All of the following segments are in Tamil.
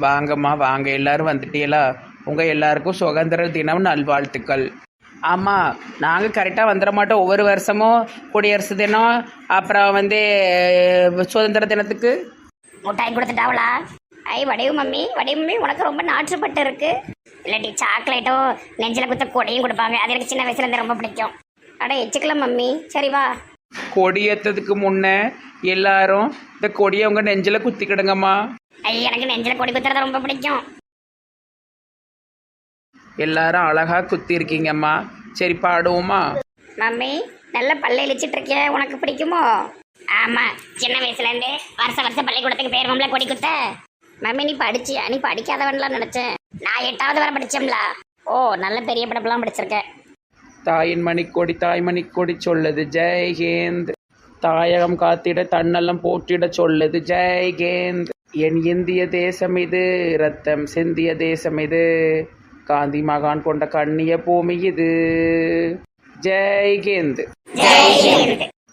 வாங்கம்மா வாங்க. எல்லாரும் வந்துட்டீங்களா? உங்கள் எல்லாருக்கும் சுதந்திர தினம் நல்வாழ்த்துக்கள். ஆமாம் நாங்கள் கரெக்டாக வந்துட மாட்டோம் ஒவ்வொரு வருஷமும் குடியரசு தினம் அப்புறம் வந்து சுதந்திர தினத்துக்கு. முட்டாய் கொடுத்துட்டாவளா? ஐ வடிவு மம்மி வடிவு மம்மி உனக்கு ரொம்ப நாற்றுப்பட்டு இருக்கு. இல்லாட்டி சாக்லேட்டோ நெஞ்சில குத்த கொடையும் கொடுப்பாங்க. அது எனக்கு சின்ன வயசுல இருந்து ரொம்ப பிடிக்கும். அட எச்சுக்கலாம் மம்மி. சரி வா. கொடியேற்றதுக்கு முன்னே எல்லாரும் இந்த கொடியை உங்கள் நெஞ்சில் குத்திக்கிடுங்கம்மா. ஐ எனக்கு நெஞ்சில கொடி குத்துறது ரொம்ப பிடிக்கும். எல்லாரும் அழகாக குத்தி இருக்கீங்கம்மா சரி பாடுவோமா? மம்மி நல்ல பல்ல இழிச்சிட்டு இருக்கிய உனக்கு பிடிக்குமோ? ஆமா சின்ன வயசுல இருந்து வருஷ வருஷம் பள்ளிக்கூடத்துக்கு பேருவம்ல கொடி குத்த. மம்மி நீ படிச்சியா? நீ படிக்காதவன்லாம் நினைச்சேன் நான் எட்டாவது வரை படிச்சோம்ல. ஓ நல்ல பெரிய படிப்பெல்லாம் படிச்சிருக்கேன் தாயின் மணிக்கொடி தாய்மணிக்கொடி சொல்லுது ஜெய் ஹிந்த் தாயகம் காத்திட தன்னலம் போற்றிட சொல்லுது ஜெய் ஹிந்த் என் இந்திய தேசம் இது ரத்தம் சிந்திய தேசம் இது காந்தி மகான் கொண்ட கண்ணிய பூமி இது. ஜெய் ஹிந்த்.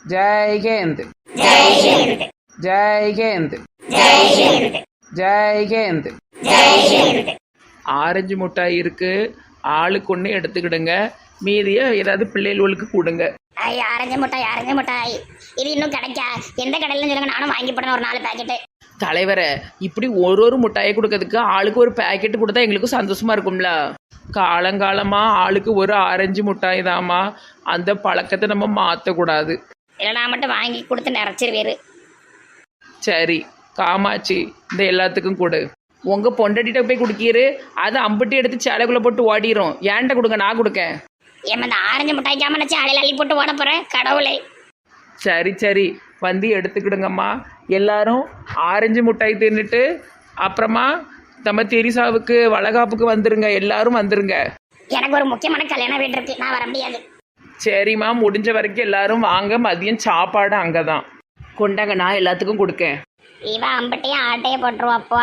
ஜெய் ஹிந்த். ஜெய் ஹிந்த். ஜெய் ஹிந்த். ஆரஞ்சு மிட்டாய் இருக்கு. ஆளுக்கு ஒன்று எடுத்துக்கிடுங்க. மீதியை ஏதாவது பிள்ளைகளுக்கு கொடுங்க. ஐ ஆரஞ்சு மிட்டாய் ஆரஞ்சு மிட்டாய். இது இன்னும் கிடைக்கா? எந்த கடையில சொல்லுங்க. நானும் வாங்கி போடணும் ஒரு நாலு பாக்கெட்டு தலைவரை இப்படி ஒரு ஒரு மிட்டாயை கொடுக்கறதுக்கு ஆளுக்கு ஒரு பேக்கெட் கொடுத்தா எங்களுக்கும் சந்தோஷமா இருக்கும்ல? காலங்காலமாக ஆளுக்கு ஒரு ஆரஞ்சு மிட்டாய் தாம்மா. அந்த பழக்கத்தை நம்ம மாற்றக்கூடாது இல்லை நான் மட்டும் வாங்கி கொடுத்து நிறச்சிருவேரு. சரி காமாட்சி இந்த எல்லாத்துக்கும் கொடு. உங்கள் பொண்டட்டிட்ட போய் குடிக்கிறு அது அம்புட்டி எடுத்து சேலைக்குள்ளே போட்டு ஓடிரும். ஏன்ட்ட கொடுங்க நான் கொடுக்கேன். ஏமா இந்த ஆரஞ்சு மிட்டாய்க்காம நான் சாலையில் அள்ளி போட்டு ஓட போறேன்? கடவுளே. சரி சரி. வந்து எடுத்துக்கிடுங்கம்மா. எல்லாரும் ஆரஞ்சு மிட்டாய் தின்னுட்டு அப்புறமா நம்ம தெரிசாவுக்கு வளகாப்புக்கு வந்துருங்க. எல்லாரும் வந்துருங்க. எனக்கு ஒரு முக்கியமான கல்யாண வீடு இருக்கு. நான் வர முடியாது. சரிம்மா முடிஞ்ச வரைக்கும் எல்லாரும் வாங்க. மதியம் சாப்பாடு அங்கே தான் கொண்டாங்க நான் எல்லாத்துக்கும் கொடுக்கேன். இவ அம்பட்டையும் ஆட்டையே போட்டுருவா அப்போ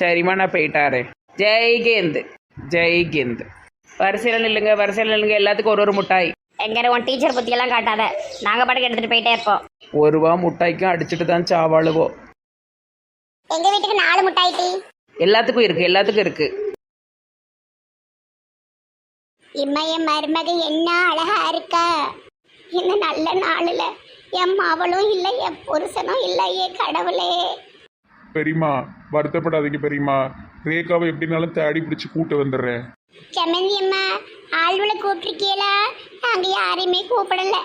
சரிம்மா நான் போயிட்டாரே. ஜெய்கேந்த். ஜெய்கேந்த். வரிசையில் நில்லுங்க வரிசையில் நில்லுங்க. எல்லாத்துக்கும் ஒரு ஒரு மிட்டாய். எங்க உன் டீச்சர் புத்தியெல்லாம் காட்டாத. நாங்க பாட்டுக்கு எடுத்துட்டு போயிட்டே இருப்போம். ஒரு ரூபா மிட்டாய்க்கும் அடிச்சுட்டு தான் சாவாளுவோ. எங்க வீட்டுக்கு நாலு முட்டாய் டீ? எல்லாத்துக்கும் இருக்கு எல்லாத்துக்கும் இருக்கு. இம்மைய மருமக என்ன அழகா இருக்கா? இந்த நல்ல நாளுல என் அவளும் இல்லை என் புருஷனும் இல்லையே கடவுளே. பெரியம்மா வருத்தப்படாதீங்க பெரியம்மா. ரேகாவை எப்படினாலும் தேடி பிடிச்சி கூட்டு வந்துடுறேன். செம்மந்தி அம்மா ஆழ்வுல கூப்பிட்டுருக்கீங்களா? நாங்க யாரையுமே கூப்பிடல.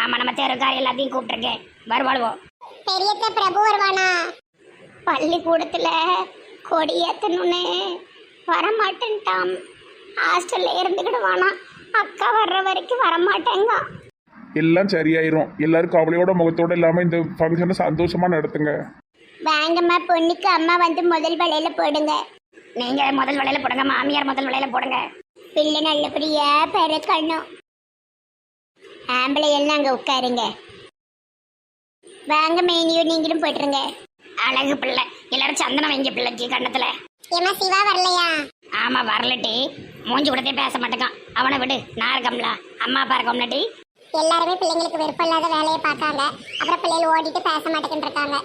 ஆமா நம்ம தெருக்கார எல்லாத்தையும் கூப்பிட்டுருக்கேன். வருவாளுவோம் பெரியத்த பிரபு வருவானா? பள்ளிக்கூடத்துல கொடி ஏத்தணும்னு வரமாட்டேன்ட்டாம் ஹாஸ்டல்ல இருந்துக்கிடுவானா. அக்கா வர்ற வரைக்கும் வரமாட்டேங்க. எல்லாம் சரியாயிரும். எல்லாரும் கவலையோட முகத்தோட இல்லாம இந்த ஃபங்க்ஷனை சந்தோஷமா நடத்துங்க. வாங்கம்மா பொண்ணுக்கு அம்மா வந்து முதல் வலையில போடுங்க நீங்க முதல் வலையில போடுங்க மாமியார் முதல் வலையில போடுங்க. பிள்ளை நல்லபடியா பிறக்கணும் ஆம்பளை எல்லாம் அங்க உட்காருங்க. வாங்க மேனியோ நீங்களும் போட்டுருங்க அழகு பிள்ளை. எல்லாரும் சந்தனம் வைங்க பிள்ளைக்கு கண்ணத்துல ஏமா சிவா வரலையா? ஆமா வரலட்டி மூஞ்சி கொடுத்தே பேச மாட்டேக்கான். அவனை விடு நான் இருக்கம்ல அம்மா அப்பா இருக்கம்லட்டி எல்லாருமே பிள்ளைங்களுக்கு விருப்பம் இல்லாத வேலையை பார்க்காங்க. அப்புறம் பிள்ளைகள் ஓடிட்டு பேச மாட்டேங்கிட்டு இருக்காங்க.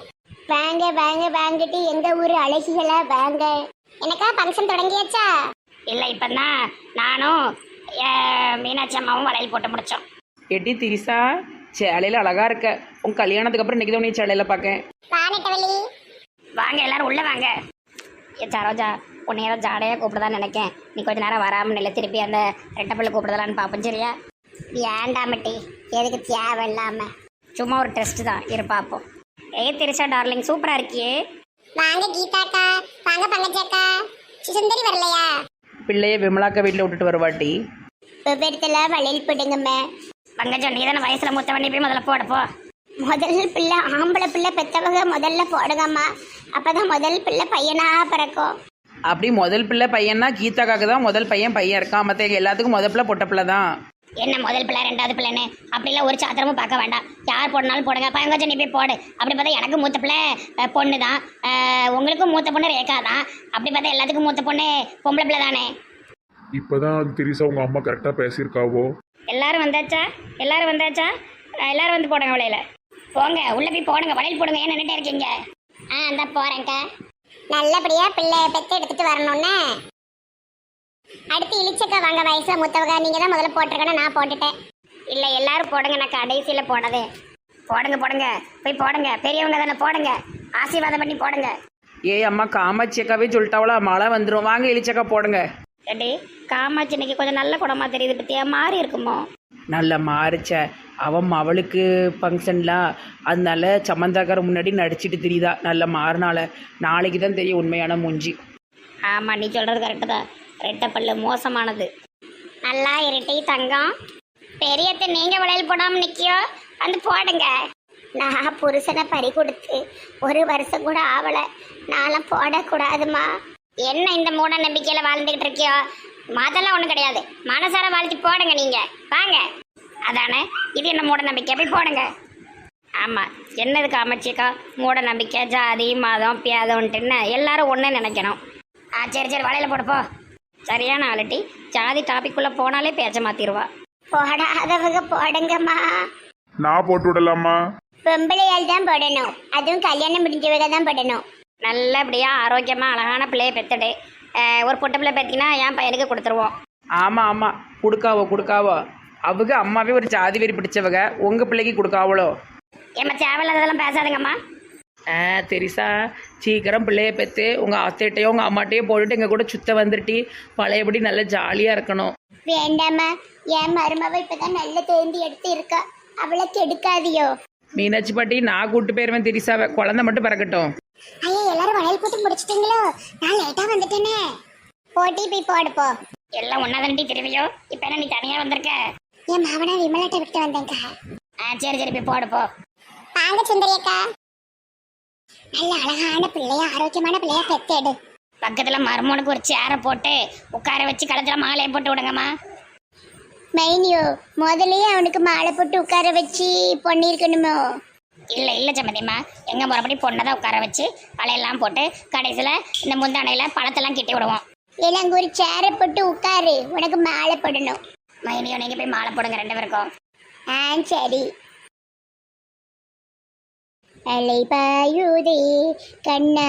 வாங்க வாங்க வாங்கிட்டு எங்க ஊரு அழகிகளா? வாங்க. எனக்கா ஃபங்க்ஷன் தொடங்கியாச்சா? இல்லை இப்பதான் நானும் அஹ், மீனாட்சி அம்மாவும் வளையல் போட்டு முடிச்சோம். எட்டி திரிசா சேலையில் அழகா இருக்க. உன் கல்யாணத்துக்கு அப்புறம் இன்னைக்கு தான் நீ சேலையில் பார்க்கேன் வாங்க எல்லாரும் உள்ள வாங்க. ஏ சரோஜா உன்னை ஏதோ ஜாடையாக கூப்பிடுதான்னு நினைக்கேன். நீ கொஞ்ச நேரம் வராமல் நிலை திருப்பி அந்த ரெட்டப்பள்ளி கூப்பிடுதலான்னு பார்ப்போம் சரியா? வேண்டாமட்டி எதுக்கு தேவையில்லாம? சும்மா ஒரு டெஸ்ட் தான். இரு பார்ப்போம் ஏ திரிஷா டார்லிங் சூப்பராக இருக்கியே. வாங்க கீதாக்கா வாங்க பங்கஜாக்கா சுந்தரி வரலையா? பிள்ளைய விமலாக்க வீட்டில் விட்டுட்டு வருவாட்டி. விபரத்துல வளையல் போடுங்கம்மா பங்கஜம் நீ தானே வயசில் மூத்தவண்ணி போய் முதல்ல போடப்போ முதல் பிள்ளை ஆம்பளை பிள்ளை பெத்தவங்க முதல்ல போடுங்கம்மா. அப்பதான் முதல் பிள்ளை பையனா பிறக்கும். அப்படி முதல் பிள்ளை பையன்னா கீதாக்காக்கு தான் முதல் பையன் பையன் இருக்கான். மற்ற எல்லாத்துக்கும் முதல் பிள்ளை பொட்ட பிள்ளை தான் என்ன முதல் பிள்ளை ரெண்டாவது பிள்ளைன்னு? அப்படிலாம் ஒரு சாத்திரமும் பார்க்க வேண்டாம். யார் போடனாலும் போடுங்க. பங்கஜம் நீ போய் போடு. அப்படி பார்த்தா எனக்கு மூத்த பிள்ளை பொண்ணு தான் உங்களுக்கும் மூத்த பொண்ணு ரேகா தான் அப்படி பார்த்தா எல்லாத்துக்கும் மூத்த பொண்ணு பொம்பளை பிள்ளை தானே? இப்பதான் தெரியுசா உங்க அம்மா கரெக்டா பேசியிருக்காவோ? எல்லாரும் வந்தாச்சா? எல்லாரும் வந்தாச்சா? எல்லாரும் வந்து போடுங்க வளையல போங்க. உள்ள போய் போடுங்க. வளையல் போடுங்க. ஏன் நின்றுட்டே இருக்கீங்க? ஆ அந்த போறேன்க்கா. நல்லபடியா பிள்ளை பெத்து எடுத்துட்டு வரணும்னு. அடுத்து இளிச்சக்கா வாங்க வயசுல மூத்தவங்க. நீங்க தான் முதல்ல போட்டிருக்கணும் நான் போட்டுட்டேன். இல்லை எல்லாரும் போடுங்க நான் கடைசியில் போடதே போடுங்க போடுங்க. போய் போடுங்க. பெரியவங்க தானே போடுங்க. ஆசீர்வாதம் பண்ணி போடுங்க. ஏய் அம்மா காமாட்சியக்காவே சொல்லிட்டாவளா? மழை வந்துடும் வாங்க இழிச்சக்கா போடுங்க. ஏடி காமாட்சி இன்னைக்கு கொஞ்சம் நல்ல குடமா தெரியுது பத்தியா? மாறி இருக்குமோ? நல்ல மாறிச்ச. அவன் அவளுக்கு ஃபங்க்ஷன்லாம் அதனால சம்மந்தாக்கார முன்னாடி நடிச்சிட்டு தெரியுதா. நல்ல மாறினால. நாளைக்கு தான் தெரியும் உண்மையான மூஞ்சி. ஆமாம் நீ சொல்கிறது கரெக்டு தான். ரெட்டை பல்லு மோசமானது. நல்லா இருட்டி தங்கம். பெரியத்தை நீங்கள் வளையல் போடாமல் நிற்கியோ வந்து போடுங்க. நான் புருஷனை பறி கொடுத்து ஒரு வருஷம் கூட ஆவலை. நான்லாம் போடக்கூடாதுமா. என்ன இந்த மூட நம்பிக்கையில் வாழ்ந்துக்கிட்டு இருக்கியோ? மதெல்லாம் ஒன்றும் கிடையாது. மனசார வாழ்த்தி போடுங்க நீங்கள் வாங்க. அதானே? இது என்ன மூட நம்பிக்கை? போய் போடுங்க. ஆமாம் என்னது காமச்சிக்கா மூட நம்பிக்கை ஜாதி மதம் பியாதம்ன்ட்டுன்னு எல்லாரும் ஒன்று நினைக்கணும். ஆ சரி சரி. வலையில் போடுப்போ சரியான ஆளுட்டி ஜாதி டாபிக்குள்ளே போனாலே பேச்ச மாற்றிடுவா போடாதவங்க போடுங்கம்மா. நான் போட்டு விடலாமா? பொம்பளையால் தான் போடணும். அதுவும் கல்யாணம் முடிஞ்சவங்க தான் போடணும். நல்லபடியாக ஆரோக்கியமாக அழகான பிள்ளையை பெற்றுடு ஒரு பொட்டு பிள்ளை பெற்றினா என் பையனுக்கு கொடுத்துருவோம். ஆமாம் ஆமாம் கொடுக்காவோ கொடுக்காவோ. அவங்க அம்மாவே ஒரு ஜாதி வெறி பிடிச்சவங்க. உங்கள் பிள்ளைக்கு கொடுக்காவளோ? ஏம்மா தேவையில்லாததெல்லாம் பேசாதுங்கம்மா. ஆ தெரிசா. சீக்கிரம் பிள்ளைய பெற்று உங்கள் அத்தைட்டையோ உங்கள் அம்மாட்டையோ போட்டுட்டு எங்கள் கூட சுத்த வந்துட்டு பழையபடி நல்லா ஜாலியாக இருக்கணும். வேண்டாம்மா. என் மருமவ இப்பதான் நல்ல தேந்தி எடுத்து இருக்கா. அவளை கெடுக்காதியோ. மீனாட்சி பாட்டி நான் கூட்டு போயிருவேன் தெரிசாவை. குழந்தை மட்டும் பிறக்கட்டும். ஐயா எல்லாரும் வளையல் போட்டு முடிச்சிட்டீங்களோ? நான் லேட்டா வந்துட்டேனே. போட்டி போய் போடு போ. எல்லாம் ஒன்றா தாண்டி திரும்பியோ இப்போ என்ன நீ தனியாக வந்திருக்க? என் மாவனா விமலாட்ட விட்டு வந்தேன்க்கா. ஆ சரி சரி போய் போடு போ. வாங்க சுந்தரி அக்கா நல்ல அழகான பிள்ளையா ஆரோக்கியமான பிள்ளையா பெத்தேடு பக்கத்தில் மருமனுக்கு ஒரு சேரை போட்டு உட்கார வச்சு கழுத்தில் மாலையை போட்டு விடுங்கம்மா. மைனியோ முதல்லயே அவனுக்கு மாலை போட்டு உட்கார வச்சு பொண்ணிருக்கணுமோ இல்லை இல்லை சம்மந்திம்மா எங்கள் முறைப்படி பொண்ணை தான் உட்கார வச்சு வலையெல்லாம் போட்டு கடைசியில் இந்த முந்தானையில் பழத்தெல்லாம் கிட்டி விடுவோம். இல்லை அங்கே ஒரு சேரை போட்டு உட்காரு. உனக்கு மாலை போடணும். மைனியோ நீங்கள் போய் மாலை போடுங்க ரெண்டு பேருக்கும். ஆ சரி. அலை பாயுதே கண்ணா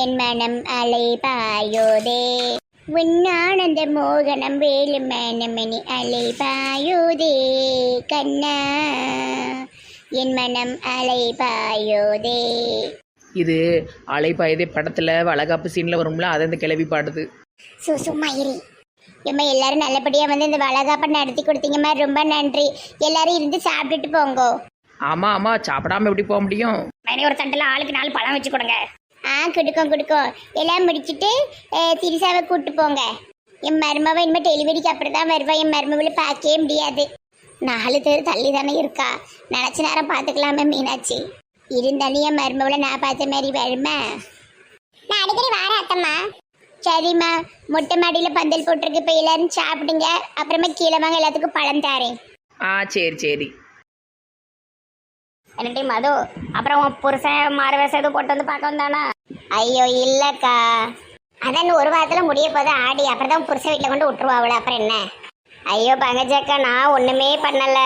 என் மனம் அலை பாயுதே உன்னானந்த மோகனம் வேலு மனமணி அலை பாயுதே கண்ணா என் மனம் அலை பாயுதே இது அலைப்பாயுதே படத்தில் வளகாப்பு சீனில் வரும்ல அதை இந்த கிளவி பாடுது. சு சும்மா இரு. எம்மா எல்லாரும் நல்லபடியாக வந்து இந்த வளகாப்பை நடத்தி கொடுத்தீங்கம்மா ரொம்ப நன்றி. எல்லாரும் இருந்து சாப்பிட்டுட்டு போங்கோ. ஆமாம் ஆமாம் சாப்பிடாம எப்படி போக முடியும்? மைனி ஒரு தட்டில் ஆளுக்கு நாலு பழம் வச்சு கொடுங்க. ஆ கொடுக்கோம் கொடுக்கோம் எல்லாம் முடிச்சிட்டு திரிசாவை கூட்டு போங்க. என் மருமவை இனிமேல் டெலிவரிக்கு அப்படி தான் வருவா. என் மருமகளை பார்க்கவே முடியாது. நாலு பேர் தள்ளி தானே இருக்கா. நினச்ச நேரம் பார்த்துக்கலாமே மீனாட்சி. இருந்தாலும் என் மருமகளை நான் பார்த்த மாதிரி வருமா? நான் அடிக்கடி வார அத்தம்மா. சரிம்மா. மொட்டை மாடியில் பந்தல் போட்டிருக்கு. இப்போ எல்லாரும் சாப்பிடுங்க. அப்புறமா கீழே வாங்க எல்லாத்துக்கும் பழம் தாரேன். ஆ சரி சரி. என்னடி மது? அப்புறம் உன் புருஷன் மாறு வேஷம் எதுவும் போட்டு வந்து பார்க்க வந்தானா? ஐயோ இல்லக்கா. அதான் ஒரு வாரத்துல முடிய போது ஆடி அப்புறம் தான் புருஷ வீட்டில் கொண்டு விட்டுருவாவுல அப்புறம் என்ன? ஐயோ பங்கஜக்கா நான் ஒண்ணுமே பண்ணல.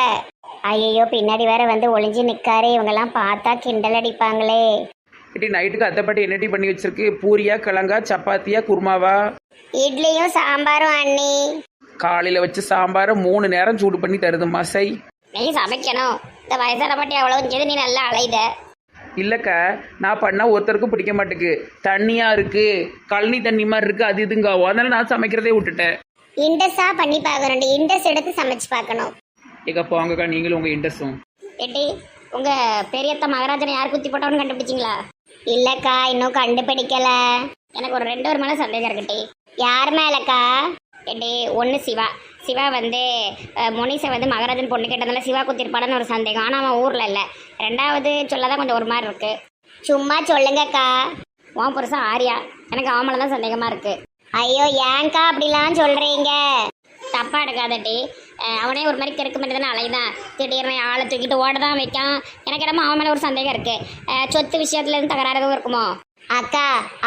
ஐயோ பின்னாடி வேற வந்து ஒளிஞ்சு நிக்காரு. இவங்கெல்லாம் பார்த்தா கிண்டல் அடிப்பாங்களே. இட்டி நைட்டுக்கு அத்தைப்பாட்டி என்னடி பண்ணி வச்சிருக்கு? பூரியா கிழங்கா சப்பாத்தியா குருமாவா? இட்லியும் சாம்பாரும் அண்ணி. காலையில் வச்ச சாம்பாரை மூணு நேரம் சூடு பண்ணி தருது மசை. நீ சமைக்கணும். இந்த வயசான பாட்டி அவ்வளோ செய்து நீ நல்லா அலைத இல்லைக்கா நான் பண்ணால் ஒருத்தருக்கும் பிடிக்க மாட்டேக்கு. தண்ணியாக இருக்குது கழனி தண்ணி மாதிரி இருக்குது அது இதுங்காவோ அதனால நான் சமைக்கிறதே விட்டுட்டேன். இண்டஸா பண்ணி பார்க்கணும் இண்டஸ் எடுத்து சமைச்சு பார்க்கணும். எங்க போங்கக்கா நீங்களும் உங்கள் இன்ட்ரெஸ்டும் ஏட்டி உங்க பெரியத்த மகராஜனை யார் குத்தி போட்டவன்னு கண்டுபிடிச்சிங்களா? இல்லக்கா இன்னும் கண்டுபிடிக்கல. எனக்கு ஒரு ரெண்டு ஒரு மேலே சந்தேகம் இருக்குட்டி யார் மேலக்கா? ஏட்டி ஒன்று சிவா. சிவா வந்து முனிசை வந்து மகராஜன் பொண்ணு கேட்டதுனால சிவா குத்திருப்பாடன்னு ஒரு சந்தேகம். ஆனால் அவன் ஊரில் இல்லை. ரெண்டாவது சொல்லதான் கொஞ்சம் ஒரு மாதிரி இருக்கு. சும்மா சொல்லுங்கக்கா. உன் புருஷன் ஆரியா. எனக்கு அவன் மேலே தான் சந்தேகமாக இருக்கு. ஐயோ ஏன்க்கா அப்படிலாம் சொல்கிறீங்க தப்பா எடுக்காதட்டி அவனே ஒரு மாதிரி கிறுக்கு மாதிரி தானே அலைதான் திடீர்னு ஆளை தூக்கிட்டு ஓட தான் வைக்கான். எனக்கு என்னமோ அவன் மேலே ஒரு சந்தேகம் இருக்குது சொத்து விஷயத்துலேருந்து தகராறுதும் தகராறு எதுவும் இருக்குமோ? அக்கா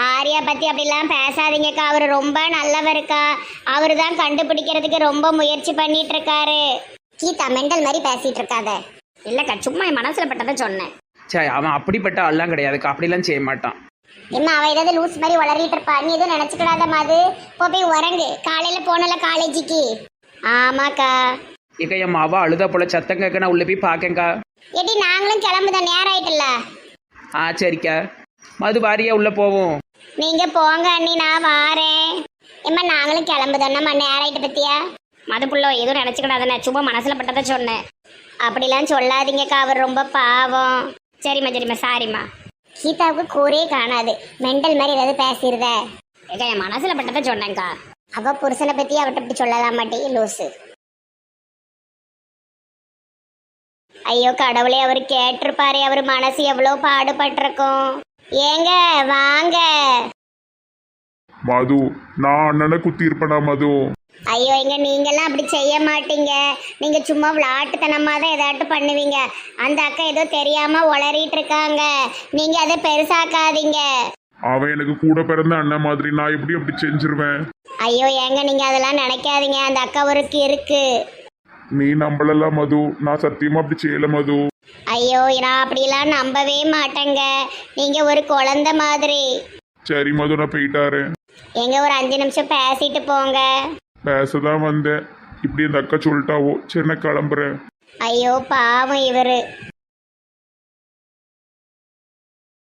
ஆரியா பத்தி அப்படிலாம் பேசாதீங்கக்கா. அவர் ரொம்ப நல்லவருக்கா. அவரு தான் கண்டுபிடிக்கிறதுக்கு ரொம்ப முயற்சி பண்ணிட்டு இருக்காரு கீதா மெண்டல் மாதிரி பேசிட்டு இருக்காத இல்லைக்கா சும்மா என் மனசில் பட்டதை சொன்னேன். சரி அவன் அப்படிப்பட்ட ஆள்லாம் கிடையாதுக்கா. அப்படிலாம் செய்ய மாட்டான். இம்மா அவ ஏதாவது லூஸ் மாதிரி வளரிட்டு இருப்பா. நீ எதுவும் நினைச்சுக்கிடாத மாது. போ போய் உறங்கு. காலையில போனல காலேஜுக்கு. ஆமாக்கா. இக்க என் மாவா அழுதா போல. சத்தம் கேட்க நான் உள்ள போய் பார்க்கேங்க்கா ஏடி நாங்களும் கிளம்புத நேரம் ஆயிட்டுல ஆ சரிக்கா. மது வாரியா உள்ள போவோம். நீங்க போங்க அண்ணி நான் வாரேன். இம்மா நாங்களும் கிளம்புதோம் நம்ம நேரம் பத்தியா மதுப்புள்ளோ எதுவும் நினச்சிக்கிடாதானே சும்மா மனசில் பட்டதை சொன்னேன். அப்படிலாம் சொல்லாதீங்கக்கா அவர் ரொம்ப பாவம். சரிம்மா சரிம்மா சாரிம்மா. கீதாவுக்கு கூரே காணாது. மெண்டல் மாதிரி ஏதாவது பேசிடுத ஏக்கா என் மனசில் பட்டதை சொன்னேங்க்கா அவ புருஷனை பத்தி அவர்கிட்ட இப்படி சொல்லலாம் மாட்டே லூசு. ஐயோ கடவுளே அவர் கேட்டிருப்பாரு அவர் மனசு எவ்வளோ பாடுபட்டிருக்கும். ஏங்க வாங்க. மது நான் அண்ணனை குத்தி இருப்பேனா மது? ஐயோ எங்க நீங்கெல்லாம் அப்படி செய்ய மாட்டீங்க. நீங்க சும்மா விளாட்டுத்தனமா தான் ஏதாட்டும் பண்ணுவீங்க. அந்த அக்கா ஏதோ தெரியாம உளறிட்டு இருக்காங்க நீங்க அதை பெருசாக்காதீங்க. அவன் எனக்கு கூட பிறந்த அண்ணன் மாதிரி நான் எப்படி அப்படி செஞ்சிருவேன்? ஐயோ ஏங்க நீங்க அதெல்லாம் நினைக்காதீங்க. அந்த அக்கா ஒரு இருக்கு நீ நம்பலலாம் மது. நான் சத்தியமா அப்படி செய்யல மது. ஐயோ நான் அப்படிலாம் நம்பவே மாட்டேங்க. நீங்க ஒரு குழந்தை மாதிரி. சரி மது நான் போயிட்டாரு எங்க ஒரு அஞ்சு நிமிஷம் பேசிட்டு போங்க. பேசதான் வந்தேன். இப்படி அந்த அக்கா சொல்லிட்டாவோ? சரி நான் கிளம்புறேன். ஐயோ பாவம் இவரு.